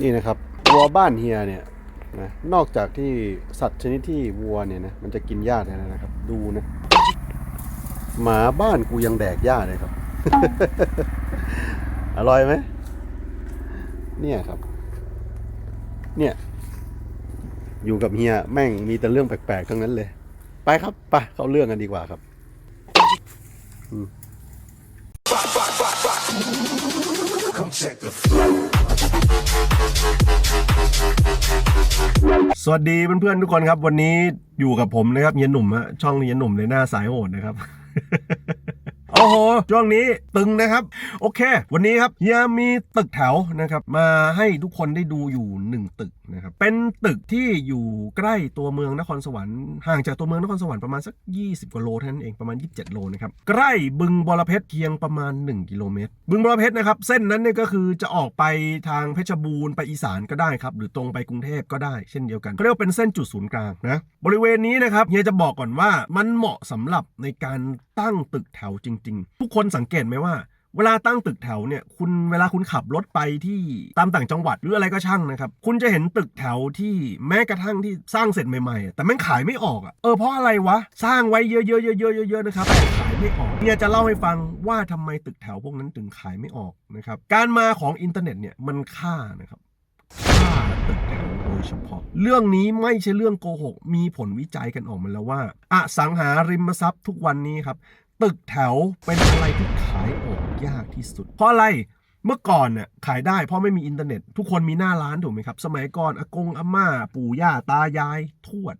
นี่นะครับวัวบ้านเฮียเนี่ยนะนอกจากที่สัตว์ชนิดที่วัวเนี่ยนะมันจะกินหญ้าเนี่ยนะครับ ดูนะหมาบ้านกูยังแดกหญ้าเลยครับ อร่อยไหมเนี่ยครับ เนี่ยอยู่กับเฮียแม่งมีแต่เรื่องแปลกๆทั้งนั้นเลย ไปครับไปเข้าเรื่องกันดีกว่าครับ สวัสดีเพื่อนๆทุกคนครับ วันนี้อยู่กับผมนะครับเย็นหนุ่มฮะช่องเย็นหนุ่มในหน้าสายโหดนะครับ โอ้โหช่วงนี้ตึงนะครับ โอเค วันนี้ครับเฮียมีตึกแถวนะครับมาให้ทุกคนได้ดูอยู่หนึ่งตึกนะครับเป็นตึกที่อยู่ใกล้ตัวเมืองนครสวรรค์ห่างจากตัวเมืองนครสวรรค์ประมาณสัก 20กว่าโลเท่านั้นเองประมาณ 27 โลนะครับใกล้บึงบรเพชรเพียงประมาณ 1 กิโลเมตร บึงบรเพชรนะครับเส้นนั้นเนี่ยก็คือจะออกไปทางเพชรบูรณ์ไปอีสานก็ได้ครับหรือตรงไปกรุงเทพก็ได้เช่นเดียวกันเขาเรียกว่าเป็นเส้นจุดศูนย์กลางนะบริเวณนี้นะครับเฮียจะบอกก่อนว่ามันเหมาะสำหรับในการตั้งตึกแถวจริงๆ ทุกคนสังเกตไหมว่า เวลาตั้งตึกแถวเนี่ยคุณเวลาคุณขับรถไปที่ตามต่างจังหวัดหรืออะไรก็ช่างนะครับคุณจะเห็นตึกแถวที่แม้กระทั่งที่สร้างเสร็จใหม่ๆ แต่แม่งขายไม่ออกอะเออเพราะอะไรวะสร้างไว้เยอะๆเยอะๆเยอะๆนะครับแต่ขายไม่ออกเนี่ยจะเล่าให้ฟังว่าทำไมตึกแถวพวกนั้นถึงขายไม่ออกนะครับการมาของอินเทอร์เน็ตเนี่ยมันฆ่านะครับฆ่าตึกแถวโดยเฉพาะ เรื่องนี้ไม่ใช่เรื่องโกหก มีผลวิจัยกันออกมาแล้วว่า อสังหาริมทรัพย์ทุกวันนี้ครับ ตึกแถวเป็นอะไรที่ขายออกยากที่สุด เพราะอะไรเมื่อก่อนเนี่ยขายได้เพราะไม่มีอินเทอร์เน็ต ทุกคนมีหน้าร้านถูกไหมครับ สมัยก่อนอากงอาม่า ปู่ย่าตายาย ทวด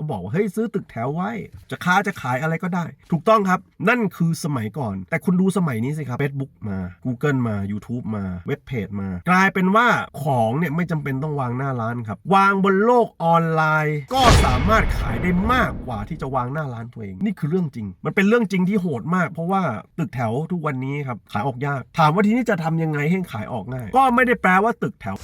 ก็บอกว่าเฮ้ยซื้อตึกแถวไว้ จะค้าจะขายอะไรก็ได้ ถูกต้องครับ นั่นคือสมัยก่อน แต่คุณดูสมัยนี้สิครับ Facebook มา Google มา YouTube มาเว็บเพจมา กลายเป็นว่าของเนี่ยไม่จำเป็นต้องวางหน้าร้านครับ วางบนโลกออนไลน์ ก็สามารถขายได้มากกว่าที่จะวางหน้าร้านตัวเอง นี่คือเรื่องจริง มันเป็นเรื่องจริงที่โหดมาก เพราะว่าตึกแถวทุกวันนี้ครับขายออกยาก ถามว่าทีนี้จะทำยังไงให้ขายออกง่าย ก็ไม่ได้แปลว่าตึกแถว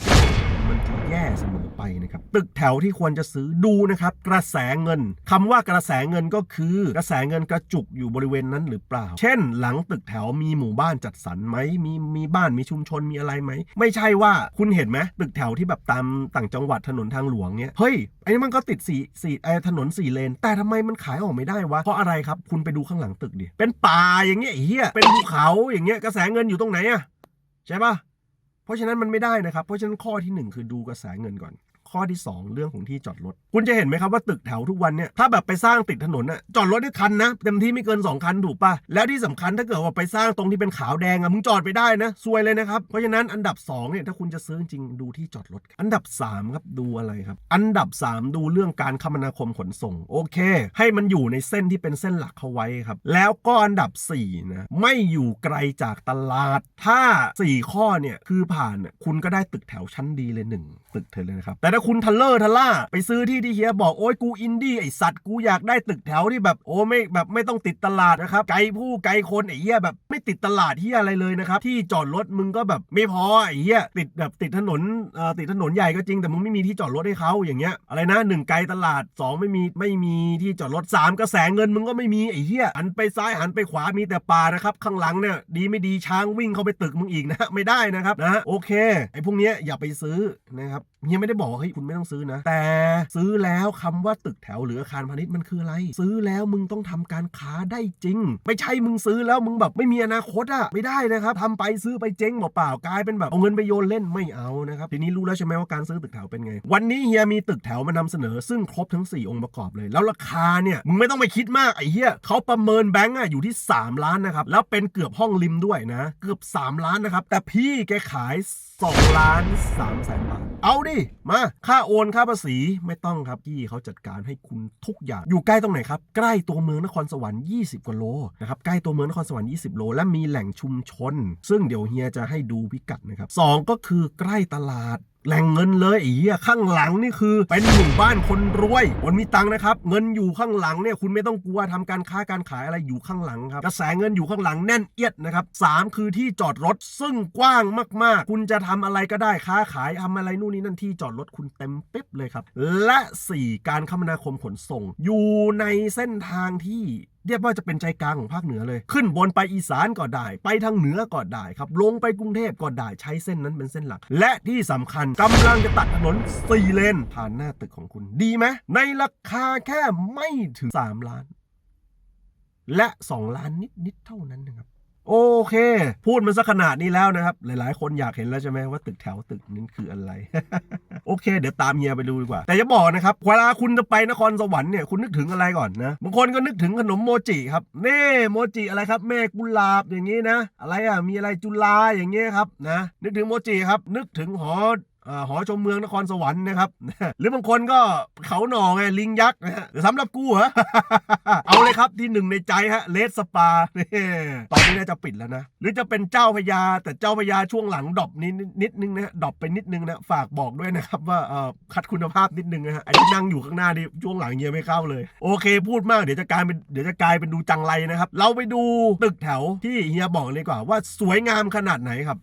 มันจะแย่เสมอไปนะครับตึกแถวที่ควรจะซื้อดูนะครับ กระแสเงินคำว่ากระแสเงินก็คือกระแสเงินกระจุกอยู่บริเวณนั้นหรือเปล่า เช่น หลังตึกแถวมีหมู่บ้านจัดสรรไหมมีมีบ้านมีชุมชนมีอะไรไหม ไม่ใช่ว่าคุณเห็นไหมตึกแถวที่แบบตามต่างจังหวัดถนนทางหลวงเนี่ยเฮ้ยไอ้นี่มันก็ติดสี่สี่เออถนนสี่เลน แต่ทำไมมันขายออกไม่ได้วะเพราะอะไรครับ คุณไปดูข้างหลังตึกดิเป็นป่าอย่างเงี้ยอ้เหี้ยเป็นภูเขาอย่างเงี้ยกระแสเงินอยู่ตรงไหนอะใช่ปะ เพราะฉะนั้นมันไม่ได้นะครับ เพราะฉะนั้นข้อที่ 1 คือดูกระแสเงินก่อน ข้อที่ 2 เรื่องของที่จอดรถ คุณจะเห็นไหมครับว่าตึกแถวทุกวันเนี่ยถ้าแบบไปสร้างติดถนนน่ะจอดรถได้คันนะเต็มที่ไม่เกิน 2 คันถูกปะแล้วที่สำคัญถ้าเกิดว่าไปสร้างตรงที่เป็นขาวแดงอะมึงจอดไปได้นะซวยเลยนะครับ เพราะฉะนั้นอันดับ2เนี่ยถ้าคุณจะซื้อจริงดูที่จอดรถ อันดับ 3 ครับดูอะไรครับ อันดับ 3 ดูเรื่องการคมนาคมขนส่งโอเค ให้มันอยู่ในเส้นที่เป็นเส้นหลักเขาไว้ครับแล้วก็อันดับ4นะไม่อยู่ไกลจากตลาด ถ้า 4 ข้อเนี่ยคือผ่านเนี่ยคุณก็ได้ตึกแถวชั้นดีเลยหนึ่งตึกเธอเลยนะครับแต่ถ้าคุณทัลเลอร์ทัลล่าไปซื้อที่ที่เฮียบอกโอ้ยกูอินดี้ไอสัตว์กูอยากได้ตึกแถวที่แบบโอ้ไม่แบบไม่ต้องติดตลาดนะครับไกลผู้ไกลคนไอ้เหี้ยแบบไม่ติดตลาดที่อะไรเลยนะครับที่จอดรถมึงก็แบบไม่พอไอ้เหี้ยติดแบบติดถนนเอ่อติดถนนใหญ่ก็จริงแต่มึงไม่มีที่จอดรถให้เขาอย่างเงี้ยอะไรนะหนึ่งไกลตลาดสองไม่มีไม่มีที่จอดรถสามกระแสเงินมึงก็ไม่มีไอ้เหี้ยหันไปซ้ายหันไปขวามีแต่ป่านะครับ ข้างหลังเนี่ยดีไม่ดีช้างวิ่งเข้าไปตึกมึงอีกนะ ไม่ได้นะครับนะโอเคไอ้พวกเนี้ยอย่าไปซื้อนะครับเฮียไม่ได้บอกว่าเฮ้ยคุณไม่ต้องซื้อนะ แต่ซื้อแล้วคำว่าตึกแถวหรืออาคารพาณิชย์มันคืออะไร ซื้อแล้วมึงต้องทำการค้าได้จริง ไม่ใช่มึงซื้อแล้วมึงแบบไม่มีอนาคตอะไม่ได้นะครับทำไปซื้อไปเจ๊งเปล่าๆกลายเป็นแบบเอาเงินไปโยนเล่นไม่เอานะครับทีนี้รู้แล้วใช่ไหมว่าการซื้อตึกแถวเป็นไง วันนี้เฮียมีตึกแถวมานำเสนอ ซึ่งครบทั้ง 4 องค์ประกอบเลย แล้วราคาเนี่ยมึงไม่ต้องไปคิดมากไอ้เหี้ยเขาประเมินแบงก์อะอยู่ที่ 3 ล้านนะครับแล้วเป็นเกือบห้องริมด้วยนะ เกือบ 3 ล้านนะครับแต่พี่แกขาย2ล้าน3แสนบาท เอาดิ มา ค่าโอนค่าภาษีไม่ต้องครับพี่เขาจัดการให้คุณทุกอย่าง อยู่ใกล้ตรงไหนครับ ใกล้ตัวเมืองนครสวรรค์ 20 กว่าโลนะครับ ใกล้ตัวเมืองนครสวรรค์ 20 โล และมีแหล่งชุมชน ซึ่งเดี๋ยวเฮียจะให้ดูพิกัดนะครับสองก็คือใกล้ตลาด แหล่งเงินเลยไอ้เหี้ยข้างหลังนี่คือ เป็นหมู่บ้านคนรวยคนมีตังค์นะครับ เงินอยู่ข้างหลังเนี่ยคุณไม่ต้องกลัวทำการค้าการขายอะไรอยู่ข้างหลังครับกระแสเงินอยู่ข้างหลังแน่นเอียดนะครับสามคือที่จอดรถซึ่งกว้างมากๆ คุณจะทำอะไรก็ได้ค้าขายทำอะไรนู่นนี่นั่นที่จอดรถคุณเต็มเป๊บเลยครับและ 4 การคมนาคมขนส่ง อยู่ในเส้นทางที่ เรียกว่าจะเป็นใจกลางของภาคเหนือเลย ขึ้นบนไปอีสานก็ได้ ไปทางเหนือก็ได้ครับ ลงไปกรุงเทพก็ได้ ใช้เส้นนั้นเป็นเส้นหลัก และที่สำคัญกำลังจะตัดถนน4เลนผ่านหน้าตึกของคุณ ดีไหม ในราคาแค่ไม่ถึง 3 ล้าน และ 2 ล้านนิดๆเท่านั้นนะครับ โอเค พูดมาสักขนาดนี้แล้วนะครับ หลายๆ คนอยากเห็นแล้วใช่ไหมว่าตึกแถวตึกนั้นคืออะไร โอเค เดี๋ยวตามเฮียไปดูดีกว่า แต่จะบอกนะครับ เวลาคุณจะไปนครสวรรค์เนี่ยคุณนึกถึงอะไรก่อนนะบางคนก็นึกถึงขนมโมจิครับเน่โมจิอะไรครับ แม่กุหลาบอย่างนี้นะ อะไรอะมีอะไรจุฬาอย่างเงี้ยครับนะ นึกถึงโมจิครับ นึกถึงหอเอ่อ หอชมเมืองนครสวรรค์นะครับ หรือบางคนก็เขาหน่อไงลิงยักษ์นะฮะสำหรับกูเหรอเอาเลยครับที่หนึ่งในใจฮะเลสสปาตอนนี้น่าจะปิดแล้วนะ หรือจะเป็นเจ้าพญาแต่เจ้าพญาช่วงหลังดรอปนิดนิดนึงนะดรอปไปนิดนึงนะฝากบอกด้วยนะครับว่าคัดคุณภาพนิดนึงนะฮะไอ้ที่นั่งอยู่ข้างหน้านี่ช่วงหลังเงียไม่เข้าเลย โอเค พูดมากเดี๋ยวจะกลายเป็นเดี๋ยวจะกลายเป็นดูจังไรนะครับ เราไปดูตึกแถวที่เฮียบอกเลยกว่าว่าสวยงามขนาดไหนครับ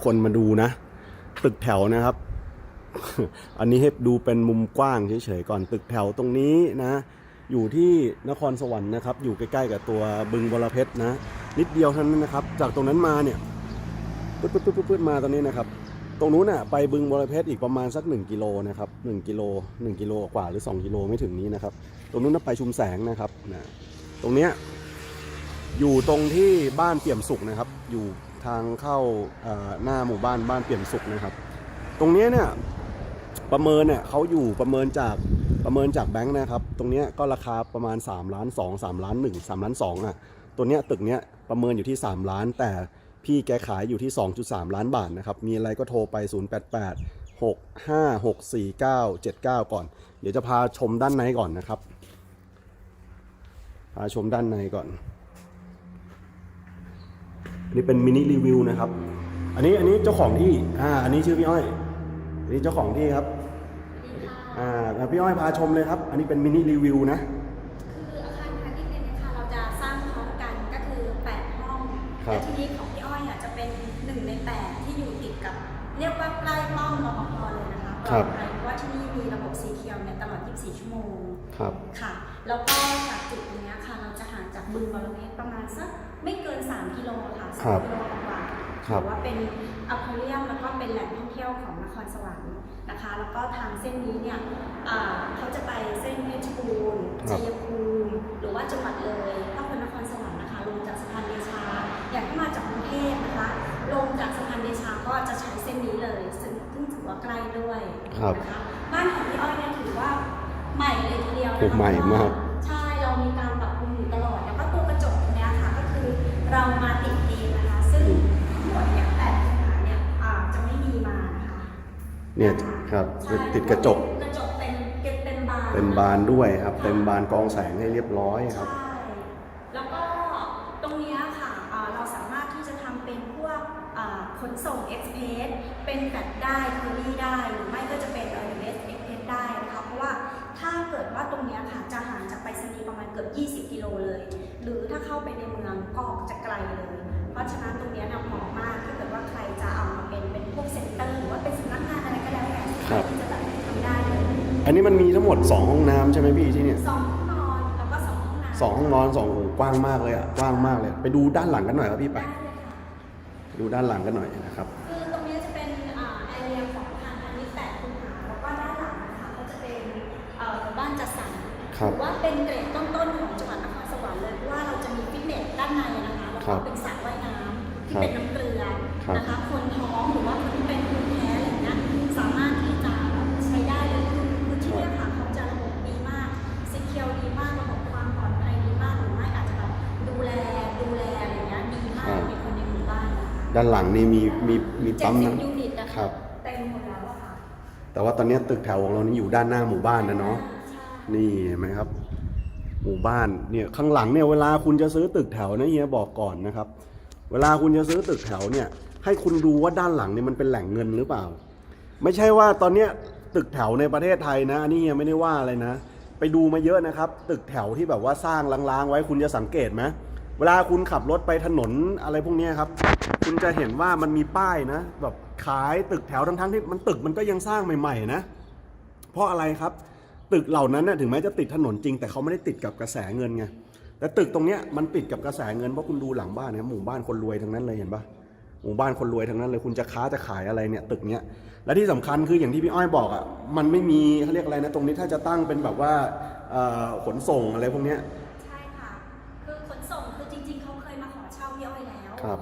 กคนมาดูนะ ตึกแถวนะครับ อันนี้ให้ดูเป็นมุมกว้างเฉยๆก่อนตึกแถวตรงนี้นะ อยู่ที่นครสวรรค์นะครับ อยู่ใกล้ๆกับตัวบึงบรเพชรนะ นิดเดียวเท่านั้นนะครับ จากตรงนั้นมาเนี่ยปึ๊ดปึ๊ดปึ๊ดปึ๊ดมาตรงนี้นะครับ ตรงนู้นน่ะไปบึงบรเพชรอีกประมาณสัก 1กิโลนะครับ1กิโล1กิโลกว่าหรือ 2กิโลไม่ถึงนี้นะครับ ตรงนู้นน่ะไปชุมแสงนะครับนะตรงเนี้ยอยู่ตรงที่บ้านเปี่ยมสุขนะครับ อยู่ ทางเข้าหน้าหมู่บ้านบ้านเปี่ยมสุขนะครับ ตรงนี้เนี่ยประเมินเนี่ยเขาอยู่ประเมินจากประเมินจากแบงค์นะครับ ตรงนี้ก็ราคาประมาณ3ล้าน2 3ล้าน1 3ล้าน2อะตัวเนี้ยตึกเนี้ยประเมินอยู่ที่ 3 ล้าน แต่พี่แกขายอยู่ที่ 2.3 ล้านบาทนะครับ มีอะไรก็โทรไป 088 65 649 79 ก่อน เดี๋ยวจะพาชมด้านในก่อนนะครับ พาชมด้านในก่อน อันนี้เป็นมินิรีวิวนะครับ อันนี้อันนี้เจ้าของที่ อ่า อันนี้ชื่อพี่อ้อย อันนี้เจ้าของที่ครับ อ่าแล้วพี่อ้อยพาชมเลยครับ อันนี้เป็นมินิรีวิวนะ คืออาคารพาณิชย์เนี่ยนะคะเราจะสร้างพร้อมกันก็คือ8ห้องครับแต่ทีนี้ของพี่อ้อยอะจะเป็น1ใน8ที่อยู่ติดกับ เรียกว่าใกล้ป้อมรปภเลยนะคะปลอดภัยเพราะว่าที่นี่มีระบบสีเขียวเนี่ยตลอด 24 ชั่วโมง ครับ ค่ะ แล้วก็จากจุดตรงเนี้ยค่ะ เราจะห่างจากบึงบรเพชรประมาณสัก ไม่เกิน 3 กิโลค่ะครั3บกิโลกว่าครับถือว่าเป็นอควาเรียมแล้วก็เป็นแหล่งท่องเที่ยวของนครสวรรค์นะคะ แล้วก็ทางเส้นนี้เนี่ยอ่าเขาจะไปเส้นเพชรบูรณ์ครัชับยภูมิหรือว่าจังหวัดเลยถ้าคนนครสวรรค์นะคะลงจากสะพานเดชา อย่างที่มาจากกรุงเทพนะคะ ลงจากสะพานเดชาก็จะใช้เส้นนี้เลยซึ่งซึ่งถือว่าใกล้ด้วยครับนะคะบ้านของพี่อ้อยเนี่ยถือว่าใหม่เลยทีเดียวนะคะโอ้ใหม่มาก เรามาติดเองนะคะ ซึ่งทั้งหมดเนี่ยแปดปัญหาเนี่ยอ่าจะไม่มีมานะคะเนี่ยครับใช่ติดกระจก กระจกเต็มเก็บเต็มบาน เต็มบานด้วยครับ เต็มบานกรองแสงให้เรียบร้อยครับ ใช่ กือบ 20 กิโลเลย หรือถ้าเข้าไปในเมืองก็จะไกลเลย เพราะฉะนั้นตรงเนี้ยเนี่ยเหมาะมากถ้าเกิดว่าใครจะเอามาเป็นเป็นพวกเซ็นเตอร์หรือว่าเป็นสำนักงานอะไรก็แล้วแต่ครับที่จะแบบทำได้เลยอันนี้มันมีทั้งหมด 2 ห้องน้ำใช่ไหมพี่ที่เนี่ยสองห้องนอนแล้วก็สองห้องน้ำสองห้องนอนสองโอ้โหกว้างมากเลยอะกว้างมากเลย ไปดูด้านหลังกันหน่อยครับพี่ไป ได้เลยค่ะ ดูด้านหลังกันหน่อยนะครับ คะแล้วครัก็บเป็นสระว่ายน้ำที่ครับเป็นน้ำเกลือครับนะคะคนท้องหรือว่าคนที่เป็นภูมิแพ้อะไรเงี้ยสามารถที่จะแบบใช้ได้เลยคือคือที่เนี่ยค่ะเขาจะระบบดีมากซีเคียวดีมากระบบความปลอดภัยดีมากหรือไม่อาจจะแบบดูแลดูแลอะไรเงี้ยดีมากในคนในหมู่บ้านนะคะด้านหลังนี่มีมีมีเจ็ดปั๊มสิบน้ยูนิตนะครัคะบเต็มหมดแล้วอะค่ะำแต่ว่าตอนนี้ตึกแถวของเรานี่อยู่ด้านหน้าหมู่บ้านนะเนาะใช่นี่เห็นไหมครับ หมู่บ้านเนี่ยข้างหลังเนี่ยเวลาคุณจะซื้อตึกแถวนะเฮียบอกก่อนนะครับ เวลาคุณจะซื้อตึกแถวเนี่ย ให้คุณดูว่าด้านหลังเนี่ยมันเป็นแหล่งเงินหรือเปล่า ไม่ใช่ว่าตอนเนี้ยตึกแถวในประเทศไทยนะอันนี้เฮียไม่ได้ว่าอะไรนะ ไปดูมาเยอะนะครับ ตึกแถวที่แบบว่าสร้างล้างๆไว้คุณจะสังเกตไหมเวลาคุณขับรถไปถนนอะไรพวกนี้ครับ คุณจะเห็นว่ามันมีป้ายนะแบบขายตึกแถวทั้งๆที่มันตึกมันก็ยังสร้างใหม่ ๆ นะ เพราะอะไรครับ ตึกเหล่านั้นน่ะถึงแม้จะติดถนนจริง แต่เขาไม่ได้ติดกับกระแสเงินไงแต่ตึกตรงเนี้ยมันปิดกับกระแสเงินเพราะคุณดูหลังบ้านเนี่ยหมู่บ้านคนรวยทั้งนั้นเลยเห็นปะหมู่บ้านคนรวยทั้งนั้นเลยคุณจะค้าจะขายอะไรเนี่ยตึกเนี้ยและที่สำคัญคืออย่างที่พี่อ้อยบอกอะมันไม่มีเขาเรียกอะไรนะตรงนี้ถ้าจะตั้งเป็นแบบว่าเอ่อขนส่งอะไรพวกเนี้ยใช่ค่ะคือขนส่งคือจริง ๆเขาเคยมาขอเช่าพี่อ้อยแล้วครับ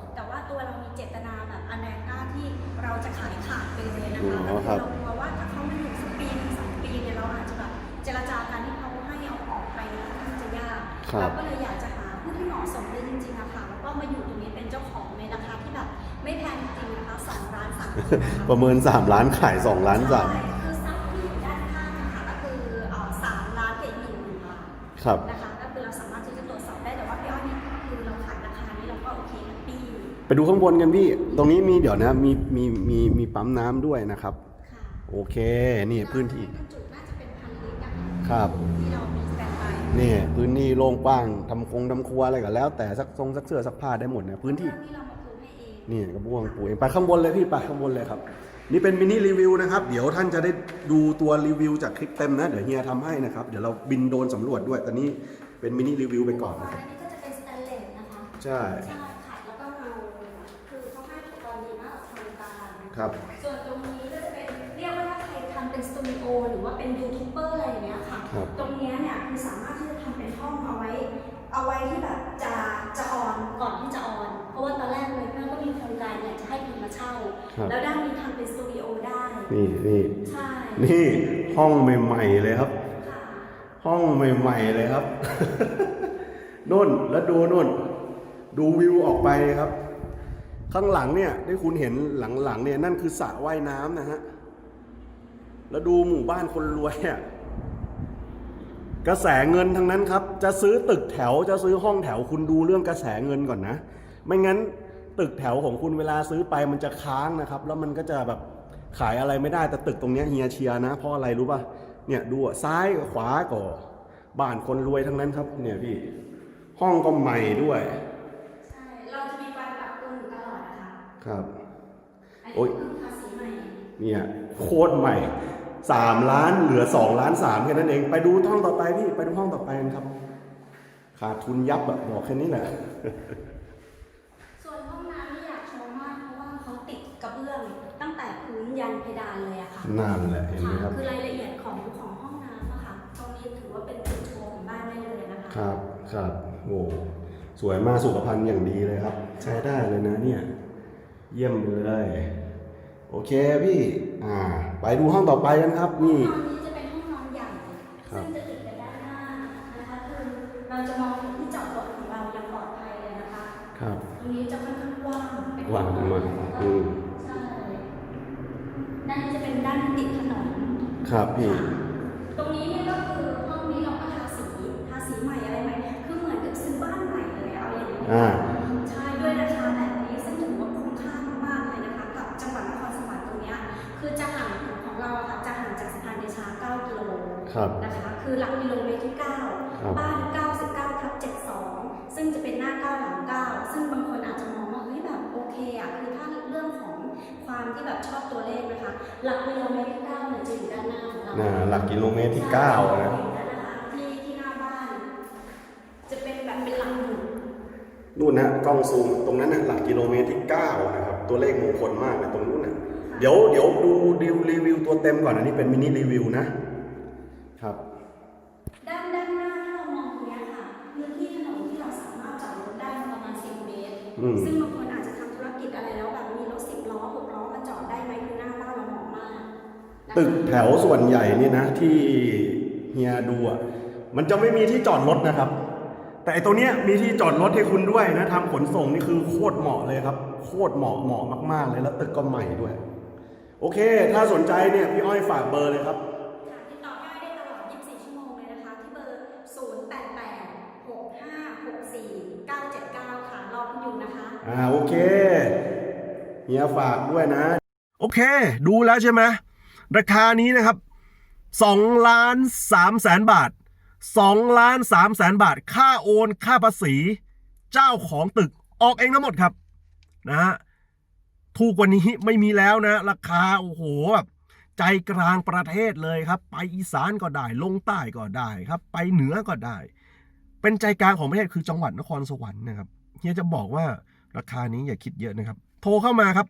ประเมิน 3 ล้านขาย 2 ล้านสามใช่คือทรัพย์ที่อยู่ด้านข้างนะคะก็คือสามล้านกับอีกหนึ่งหมื่นบาทครับนะคะก็คือเราสามารถที่จะตรวจสอบได้แต่ว่าพี่อ้อยนี่คือเราขายราคานี้เราก็โอเคแฮปปี้ไปดูข้างบนกันพี่ ตรงนี้มีเดี๋ยวนะมีมีมีมีปั๊มน้ำด้วยนะครับ โอเคนี่พื้นที่จุน่าจะเป็นพันลิตรนะครับที่เราแตนบายนี่พื้นที่โล่งกว้างทำคงทำครัวอะไรก็แล้ว แต่สักทรงสักเสื้อสักผ้าได้หมดเนะพื้นที่ นี่กระบวงปูเองไปข้างบนเลยพี่ไปข้างบนเลยครับ นี่เป็นมินิรีวิวนะครับ เดี๋ยวท่านจะได้ดูตัวรีวิวจากคลิปเต็มนะ เดี๋ยวเฮียทำให้นะครับ เดี๋ยวเราบินโดรนสำรวจด้วยตอนนี้เป็นมินิรีวิวไปก่อนอันะนครับนี้ก็จะเป็นสแตนเลสนะคะใช่ ใช่ค่ะแล้วก็เงาคือเขาให้อุปกรณ์ดีมากทางการครับ ส่วนตรงนี้ก็จะเป็นเรียกว่าถ้าใครทำเป็นสตูดิโอหรือว่าเป็นยูทูบเบอร์อะไรอย่างเงี้ยค่ะ ครับ ตรงเนี้ยเนี่ยคือสามารถที่จะทำเป็นห้องเอาไว้ เอาไว้ที่แบบจะจะออนก่อนที่จะออนเพ ราะว่าตอนแรกเลยเพื่อนก็มีโครงการอยากจะให้คนมาเช่า ครับ แล้วด้านนี้ทำเป็นสตูดิโอได้นี่นี่ใช่นี่ห้องใหม่ๆเลยครับ ค่ะห้องใหม่ๆเลยครับ นุ่นแล้วดูนุ่น ดูวิวออกไปครับ ข้างหลังเนี่ยที่คุณเห็นหลังๆเนี่ยนั่นคือสระว่ายน้ำนะฮะ แล้วดูหมู่บ้านคนรวยอะกระแสเงินทั้งนั้นครับ จะซื้อตึกแถวจะซื้อห้องแถวคุณดูเรื่องกระแสเงินก่อนนะ ไม่งั้นตึกแถวของคุณเวลาซื้อไปมันจะค้างนะครับ แล้วมันก็จะแบบขายอะไรไม่ได้แต่ตึกตรงเนี้ยเฮียเชียร์นะ เพราะอะไรรู้ป่ะเนี่ยดูอะซ้ายกับขวาก่อบ้านคนรวยทั้งนั้นครับ เนี่ยพี่ห้องก็ใหม่ด้วยใช่เราจะมีการปรับปรุงอยู่ตลอดนะคะครับอันโอ๊นี้ยคือภาษีใหม่เนี่ยโคตรใหม่สามล้านเหลือสองล้านสามแค่นั้นเอง ไปดูห้องต่อไปพี่ไปดูห้องต่อไปกันครับ ขาดทุนยับอะบอกแค่นี้แหละ ยันเพดานเลยอะค่ะนั่นแหละเห็นไหมครับ คือรายละเอียดของของห้องน้ำอะค่ะตรงนี้ถือว่าเป็นจุดโชว์ของบ้านได้เลยนะคะครับครับโอ้สวยมากสุขภัณฑ์อย่างดีเลยครับ ใช้ได้เลยนะเนี่ย เยี่ยมเลย โอเคพี่อ่า ไปดูห้องต่อไปกันครับห้องนี่นอนนี้จะเป็นห้องนอนใหญ่ครับซึ่งจะติดกันด้านหน้านะคะคือเราจะมองเห็นที่จอดรถของเราอย่างปลอดภัยเลยนะคะ ครับตรงนี้จะค่อนข้างกว้างเป็นกว้างมากอืมใช่ด้า นนี้จะเป็นด้านติดถนนครับพี่ตรงนี้เนี่ยก็คือห้องนี้เราก็ทาสีทาสีใหม่อะไรใหม่คือเหมือนกับซื้อบ้านใหม่เลยเอาอย่างนี้อ่า ใช่ด้วยราคาแบบนี้ซึ่งถือว่าคุ้มค่ามากๆเลยนะคะ กับจังหวัดนครสวรรค์ตรงเนี้ยคือจะห่างของเราอะค่ะจะห่างจากสะพานเดชา 9 กิโล ครับ นะคะ คือหลักกิโลเมตรที่ ครับ 9 บ้าน 99ทับ72 ซึ่งจะเป็นหน้า 9 หลัง 9 ซึ่งบางคนอาจจะมองว่า เฮ้ยแบบโอเคอะคือถ้าเรื่องของ ความที่แบบชอบตัวเลขนะคะ หลักกิโลเมตรที่เก้าเนี่ยจะอยู่ด้านหน้าของเราอ่าหลักกิโลเมตรที่9นะ ที่ที่หน้าบ้าน จะเป็นแบบเป็นหลักหมุนนู่นนะกล้องซูมตรงนั้นนะหลักกิโลเมตรที่9นะครับ ตัวเลขมงคลมากเลยตรงนู้นนะเดี๋ยวเดี๋ยวดูดีรีวิวตัวเต็มก่อนอันนี้เป็นมินิรีวิวนะ ตึกแถวส่วนใหญ่นี่นะที่เฮียดูอะมันจะไม่มีที่จอดรถนะครับ แต่ไอตัวเนี้ยมีที่จอดรถให้คุณด้วยนะทำขนส่งนี่คือโคตรเหมาะเลยครับ โคตรเหมาะเหมาะมากๆเลยแล้วตึกก็ใหม่ด้วย โอเค ถ้าสนใจเนี่ยพี่อ้อยฝากเบอร์เลยครับค่ะติดต่อได้ได้ตลอด 24 ชั่วโมงเลยนะคะ ที่เบอร์ 0886564979 ค่ะรอคุณอยู่นะคะอ่าโอเคเฮียฝากด้วยนะ โอเค ดูแล้วใช่ไหม ราคานี้นะครับ2ล้าน3แสนบาท2ล้าน3แสนบาท ค่าโอนค่าภาษี เจ้าของตึกออกเองทั้งหมดครับนะฮะถูกกว่านี้ไม่มีแล้วนะ ราคาโอ้โหแบบใจกลางประเทศเลยครับ ไปอีสานก็ได้ ลงใต้ก็ได้ครับ ไปเหนือก็ได้ เป็นใจกลางของประเทศคือจังหวัดนครสวรรค์นะครับเฮียจะบอกว่าราคานี้อย่าคิดเยอะนะครับ โทรเข้ามาครับ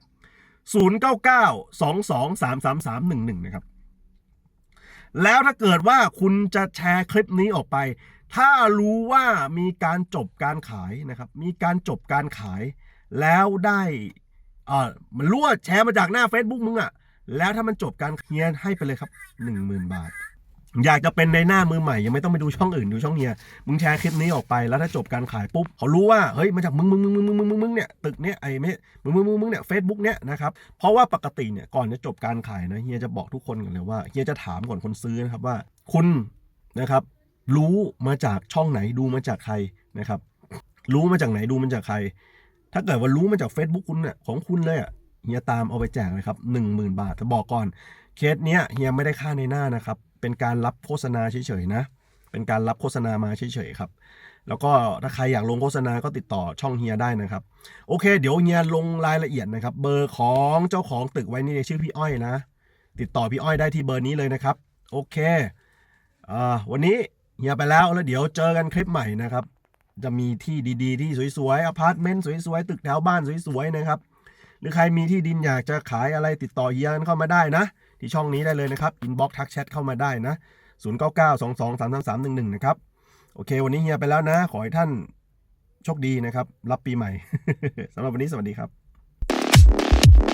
0992233311 นะครับ แล้วถ้าเกิดว่าคุณจะแชร์คลิปนี้ออกไป ถ้ารู้ว่ามีการจบการขายนะครับ มีการจบการขาย แล้วได้เออมันรั่วแชร์มาจากหน้า Facebook มึงอะแล้วถ้ามันจบการเฮียนให้ไปเลยครับ 10,000 บาท อยากจะเป็นในหน้ามือใหม่ยังไม่ต้องไปดูช่องอื่นดูช่องเฮียมึงแชร์คลิปนี้ออกไปแล้วถ้าจบการขายปุ๊บเขารู้ว่าเฮ้ยมาจากมึงมึงมึงมึงมึงมึงมึงมึงเนี่ยตึกเนี้ยไอ้ไม่มึงมึงมึงมึงเนี่ยเฟซบุ๊กเนี้ยนะครับเพราะว่าปกติเนี่ยก่อนจะจบการขายนะเฮียจะบอกทุกคนกันเลยว่าเฮียจะถามก่อนคนซื้อนะครับว่า คุณนะครับ รู้มาจากช่องไหนดูมาจากใครนะครับ รู้มาจากไหนดูมาจากใคร ถ้าเกิดว่ารู้มาจาก Facebook คุณเนี่ยของคุณเลยอะเฮียตามเอาไปแจกเลยครับหนึ่งหมื่นบาทแต่บอกก่อนเคสเนี้ยเฮียไม่ได้ค่าในหน้านะครับ เป็นการรับโฆษณาเฉยๆนะเป็นการรับโฆษณามาเฉยๆครับ แล้วก็ถ้าใครอยากลงโฆษณาก็ติดต่อช่องเฮียได้นะครับ โอเค เดี๋ยวเฮียลงรายละเอียดนะครับ เบอร์ของเจ้าของตึกไว้นี่ชื่อพี่อ้อยนะ ติดต่อพี่อ้อยได้ที่เบอร์นี้เลยนะครับ โอเคอ่าวันนี้เฮียไปแล้วแล้วเดี๋ยวเจอกันคลิปใหม่นะครับ จะมีที่ดีๆ ที่สวยๆอพาร์ตเมนต์สวยๆตึกแถวบ้านสวยๆนะครับ หรือใครมีที่ดินอยากจะขายอะไรติดต่อเฮียกันเข้ามาได้นะ ที่ช่องนี้ได้เลยนะครับอินบ็อกทักแชทเข้ามาได้นะ 0 9 9 2 2 3 3 3 1 1 นะครับ โอเค วันนี้เฮียไปแล้วนะ ขอให้ท่านโชคดีนะครับ รับปีใหม่สำหรับวันนี้สวัสดีครับ